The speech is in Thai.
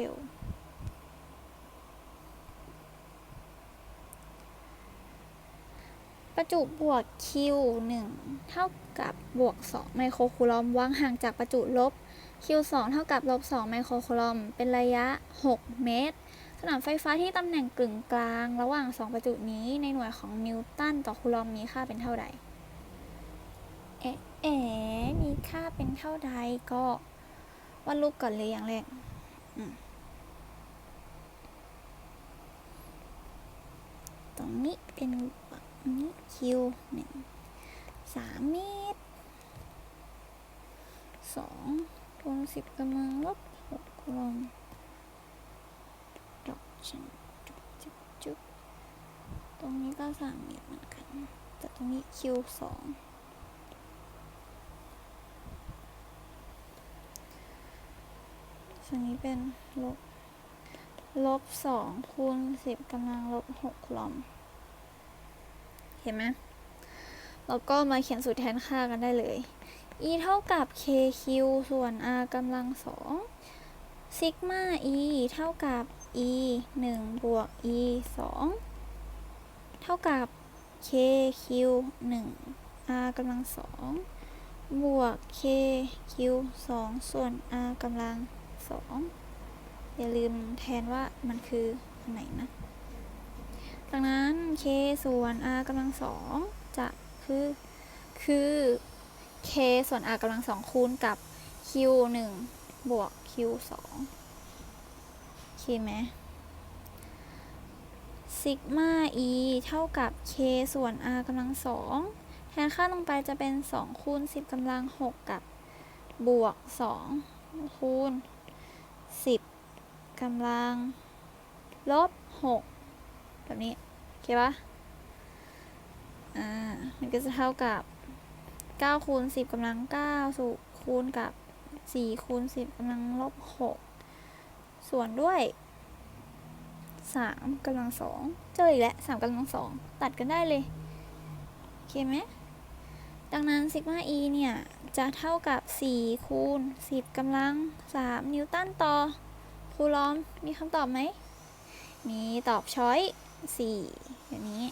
เร็ว ประจุบวก Q 1เท่ากับบวก 2 ไมโครคูลอมวางห่างจากประจุลบ Q 2เท่ากับลบ 2 ไมโครคูลอม เป็นระยะ 6 เมตร สนามไฟฟ้าที่ตำแหน่งกึ่งกลาง ระหว่าง 2 ประจุนี้ในหน่วยของนิวตันต่อคูลอมมีค่าเป็นเท่าใดเอ๊ะเอ๋มีค่าเป็นเท่าใดก็วาดรูปก่อนเลยอย่างแรกอืม ตรงนี้เป็นนนี้คิวหนึ่งสามเมตรสองคูณสิบกำลังลบหกคูณดอกจันจุบจุบจุบตรงนี้ก็สามเมตรเหมือนกัน แต่ตรงนี้คิวสองส่วนนี้เป็นลบ ลบสองคูณสิบกำลังลบหกลอม เห็นไหมแล้วก็มาเขียนสูตรแทนค่ากันได้เลย e เท่ากับ kq ส่วน r กำลังสองซิกมา e เท่ากับ e หนึ่งบวก e สองเท่ากับ kq หนึ่ง r กำลังสองบวก kq สองส่วน r กำลังสอง อย่าลืมแทนว่ามันคืออันไหนนะ ดังนั้น k ส่วน r กำลังสองจะคือคือ k ส่วน r กำลังสองคูณกับ q หนึ่งบวก q สองโอเคไหมซิกมา e เท่ากับ k ส่วน r กำลังสองแทนค่าลงไปจะเป็น 2 คูณ 10กำลัง 6 กับบวก 2 คูณสิบ กำลัง ลบหกแบบนี้ โอเคปะอ่า มันก็จะเท่ากับเก้าคูณสิบกำลังเก้าสูคูณกับสี่คูณสิบกำลังลบหกส่วนด้วยสามกำลังสองเจออีกแล้วสามกำลังสองตัดกันได้เลย โอเคไหมดังนั้นซิกมา e เนี่ย จะเท่ากับ 4 คูณ 10กำลัง 3 นิวตันต่อ คูล้อมมีคำตอบไหม มีตอบช้อย4แบบนี้